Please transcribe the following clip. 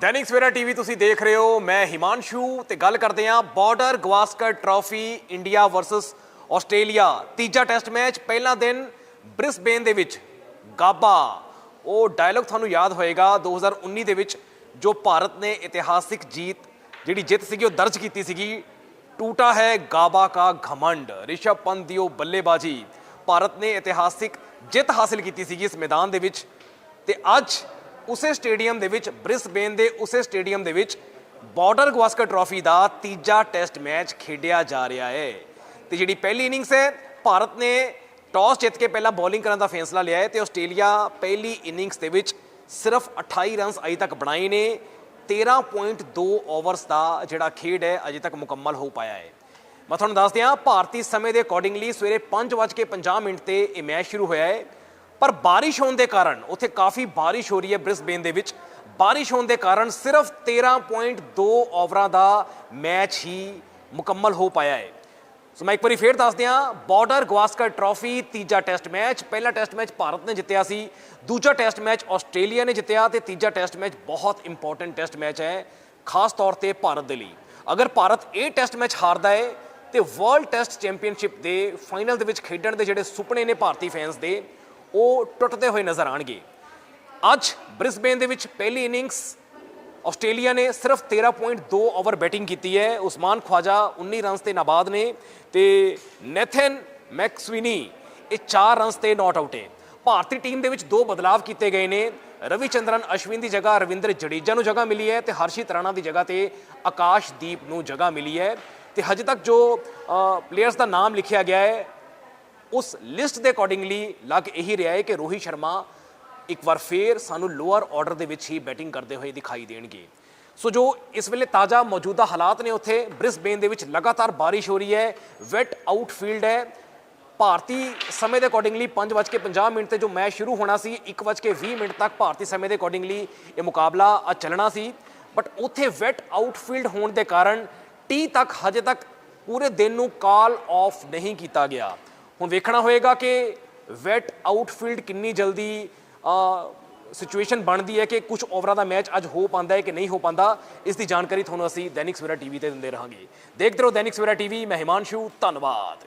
Dainik Savera TV ਤੁਸੀਂ ਦੇਖ ਰਹੇ ਹੋ, ਮੈਂ ਹਿਮਾਂਸ਼ੂ ਤੇ ਗੱਲ ਕਰਦੇ ਹਾਂ border Gavaskar trophy India versus Australia. ਤੀਜਾ ਟੈਸਟ ਮੈਚ ਪਹਿਲਾ ਦਿਨ ਬ੍ਰਿਸਬੇਨ ਦੇ ਵਿੱਚ। ਗਾਬਾ। ਉਹ ਡਾਇਲੌਗ ਤੁਹਾਨੂੰ ਯਾਦ ਹੋਏਗਾ 2019 ਦੇ ਵਿੱਚ ਜੋ ਭਾਰਤ ਨੇ ਇਤਿਹਾਸਿਕ ਜੀਤ ਜਿਹੜੀ ਜਿੱਤ ਸੀਗੀ, ਉਹ ਦਰਜ ਕੀਤੀ ਸੀਗੀ। ਟੂਟਾ ਹੈ ਗਾਬਾ ਕਾ ਘਮੰਡ। ਰਿਸ਼ਭ ਪੰਤ ਦੀ ਉਹ ਬੱਲੇਬਾਜ਼ੀ। ਭਾਰਤ ਨੇ ਇਤਿਹਾਸਿਕ ਜਿੱਤ ਹਾਸਲ ਕੀਤੀ ਸੀਗੀ ਇਸ ਮੈਦਾਨ ਦੇ ਵਿੱਚ। ਤੇ ਅੱਜ ਉਸੇ ਸਟੇਡੀਅਮ ਦੇ ਵਿੱਚ, ਬ੍ਰਿਸਬੇਨ ਦੇ ਉਸੇ ਸਟੇਡੀਅਮ ਦੇ ਵਿੱਚ ਬਾਰਡਰ ਗਵਾਸਕਰ ਟਰਾਫੀ ਦਾ ਤੀਜਾ ਟੈਸਟ ਮੈਚ ਖੇਡਿਆ ਜਾ ਰਿਹਾ ਹੈ। ਤੇ ਜਿਹੜੀ ਪਹਿਲੀ ਇਨਿੰਗਸ ਹੈ, ਭਾਰਤ ਨੇ ਟਾਸ ਜਿੱਤ ਕੇ ਪਹਿਲਾਂ ਬੋਲਿੰਗ ਕਰਨ ਦਾ ਫੈਸਲਾ ਲਿਆ ਹੈ ਤੇ ਆਸਟ੍ਰੇਲੀਆ ਪਹਿਲੀ ਇਨਿੰਗਸ ਦੇ ਵਿੱਚ ਸਿਰਫ 28 ਰਨਸ ਅਜੇ ਤੱਕ ਬਣਾਏ ਨੇ। 13.2 ਓਵਰਸ ਦਾ ਜਿਹੜਾ ਖੇਡ ਹੈ, ਅਜੇ ਤੱਕ ਮੁਕੰਮਲ ਹੋ ਪਾਇਆ ਹੈ। ਮੈਂ ਤੁਹਾਨੂੰ ਦੱਸ ਦਿਆਂ ਭਾਰਤੀ ਸਮੇਂ ਦੇ ਅਕੋਰਡਿੰਗਲੀ ਸਵੇਰੇ 5:50 ਮਿੰਟ ਤੇ ਇਹ ਮੈਚ ਸ਼ੁਰੂ ਹੋਇਆ ਹੈ। ਪਰ ਬਾਰਿਸ਼ ਹੋਣ ਦੇ ਕਾਰਨ, ਉੱਥੇ ਕਾਫੀ ਬਾਰਿਸ਼ ਹੋ ਰਹੀ ਹੈ ਬ੍ਰਿਸਬੇਨ ਦੇ ਵਿੱਚ। ਬਾਰਿਸ਼ ਹੋਣ ਦੇ ਕਾਰਨ ਸਿਰਫ 13.2 ਓਵਰਾਂ ਦਾ ਮੈਚ ਹੀ ਮੁਕੰਮਲ ਹੋ ਪਾਇਆ ਹੈ। ਸੋ ਮੈਂ ਇੱਕ ਵਾਰੀ ਫੇਰ ਦੱਸ ਦਿਆਂ, ਬਾਰਡਰ ਗਵਾਸਕਰ ਟਰਾਫੀ ਤੀਜਾ ਟੈਸਟ ਮੈਚ, ਪਹਿਲਾ ਟੈਸਟ ਮੈਚ ਭਾਰਤ ਨੇ ਜਿੱਤਿਆ ਸੀ। ਦੂਜਾ ਟੈਸਟ ਮੈਚ ਆਸਟ੍ਰੇਲੀਆ ਨੇ ਜਿੱਤਿਆ ਤੇ ਤੀਜਾ ਟੈਸਟ ਮੈਚ ਬਹੁਤ ਇੰਪੋਰਟੈਂਟ ਟੈਸਟ ਮੈਚ ਹੈ, ਖਾਸ ਤੌਰ ਤੇ ਭਾਰਤ ਦੇ ਲਈ। ਅਗਰ ਭਾਰਤ ਇਹ ਟੈਸਟ ਮੈਚ ਹਾਰਦਾ ਹੈ, ਤੇ ਵਰਲਡ ਟੈਸਟ ਚੈਂਪੀਅਨਸ਼ਿਪ ਦੇ ਫਾਈਨਲ ਦੇ ਵਿੱਚ ਖੇਡਣ ਦੇ ਜਿਹੜੇ ਸੁਪਨੇ ਨੇ ਭਾਰਤੀ ਫੈਨਸ ਦੇ ਉਹ ਟੁੱਟਦੇ ਹੋਏ ਨਜ਼ਰ ਆਣਗੇ। ਅੱਜ ਬ੍ਰਿਸਬੇਨ ਦੇ ਵਿੱਚ ਪਹਿਲੀ ਇਨਿੰਗਸ ਆਸਟ੍ਰੇਲੀਆ ਨੇ ਸਿਰਫ 13.2 ਓਵਰ ਬੈਟਿੰਗ ਕੀਤੀ ਹੈ। ਉਸਮਾਨ ਖਵਾਜਾ 19 ਰਨਸ ਤੇ ਨਾਬਾਦ ਨੇ ਤੇ ਨੈਥਨ ਮੈਕਸਵਿਨੀ ਇਹ 4 ਰਨਸ ਤੇ ਨਾਟ ਆਊਟ ਹੈ। ਭਾਰਤੀ ਟੀਮ ਦੇ ਵਿੱਚ ਦੋ ਬਦਲਾਵ ਕੀਤੇ ਗਏ ਨੇ। ਰਵੀ ਚੰਦਰਨ ਅਸ਼ਵਿਨ ਦੀ ਜਗ੍ਹਾ ਰਵਿੰਦਰ ਜਡੇਜਾ ਨੂੰ ਜਗ੍ਹਾ ਮਿਲੀ ਹੈ ਤੇ ਹਰਸ਼ਿਤ ਰਾਣਾ ਦੀ ਜਗ੍ਹਾ ਤੇ ਆਕਾਸ਼ਦੀਪ ਨੂੰ ਜਗ੍ਹਾ ਮਿਲੀ ਹੈ। ਤੇ ਹਜੇ ਤੱਕ ਜੋ ਪਲੇਅਰਸ ਦਾ ਨਾਮ ਲਿਖਿਆ ਗਿਆ ਹੈ ਉਸ ਲਿਸਟ ਦੇ ਅਕੋਰਡਿੰਗਲੀ ਲੱਗ ਇਹੀ ਰਿਹਾ ਹੈ ਕਿ ਰੋਹਿਤ ਸ਼ਰਮਾ ਇੱਕ ਵਾਰ ਫੇਰ ਸਾਨੂੰ ਲੋਅਰ ਆਰਡਰ ਦੇ ਵਿੱਚ ਹੀ ਬੈਟਿੰਗ ਕਰਦੇ ਹੋਏ ਦਿਖਾਈ ਦੇਣਗੇ। ਸੋ ਜੋ ਇਸ ਵੇਲੇ ਤਾਜ਼ਾ ਮੌਜੂਦਾ ਹਾਲਾਤ ਨੇ ਉੱਥੇ ਬ੍ਰਿਸਬੇਨ ਦੇ ਵਿੱਚ ਲਗਾਤਾਰ ਬਾਰਿਸ਼ ਹੋ ਰਹੀ ਹੈ ਵੈਟ ਆਊਟਫੀਲਡ ਹੈ। ਭਾਰਤੀ ਸਮੇਂ ਦੇ ਅਕੋਰਡਿੰਗਲੀ 5:50 ਮਿੰਟ ਤੇ ਜੋ ਮੈਚ ਸ਼ੁਰੂ ਹੋਣਾ ਸੀ 1:20 ਮਿੰਟ ਤੱਕ ਭਾਰਤੀ ਸਮੇਂ ਦੇ ਅਕੋਰਡਿੰਗਲੀ ਇਹ ਮੁਕਾਬਲਾ ਅੱਜ ਚੱਲਣਾ ਸੀ। ਬਟ ਉੱਥੇ ਵੈਟ ਆਊਟਫੀਲਡ ਹੋਣ ਦੇ ਕਾਰਨ ਟੀ ਤੱਕ ਹਜੇ ਤੱਕ ਪੂਰੇ ਦਿਨ ਨੂੰ ਕਾਲ ਆਫ ਨਹੀਂ ਕੀਤਾ ਗਿਆ। ਹੁਣ ਵੇਖਣਾ ਹੋਏਗਾ ਕਿ ਵੈਟ ਆਊਟਫੀਲਡ ਕਿੰਨੀ ਜਲਦੀ ਸਿਚੁਏਸ਼ਨ ਬਣਦੀ ਹੈ ਕਿ ਕੁਝ ਓਵਰਾਂ ਦਾ ਮੈਚ ਅੱਜ ਹੋ ਪਾਉਂਦਾ ਹੈ ਕਿ ਨਹੀਂ ਹੋ ਪਾਉਂਦਾ, ਇਸ ਦੀ ਜਾਣਕਾਰੀ ਤੁਹਾਨੂੰ ਅਸੀਂ ਦੈਨਿਕ ਸਵੇਰਾ ਟੀਵੀ ਤੇ ਦਿੰਦੇ ਰਹਾਂਗੇ। ਦੇਖਦੇ ਰਹੋ ਦੈਨਿਕ ਸਵੇਰਾ ਟੀਵੀ, ਮੈਂ ਹਿਮਾਂਸ਼ੂ, ਧੰਨਵਾਦ।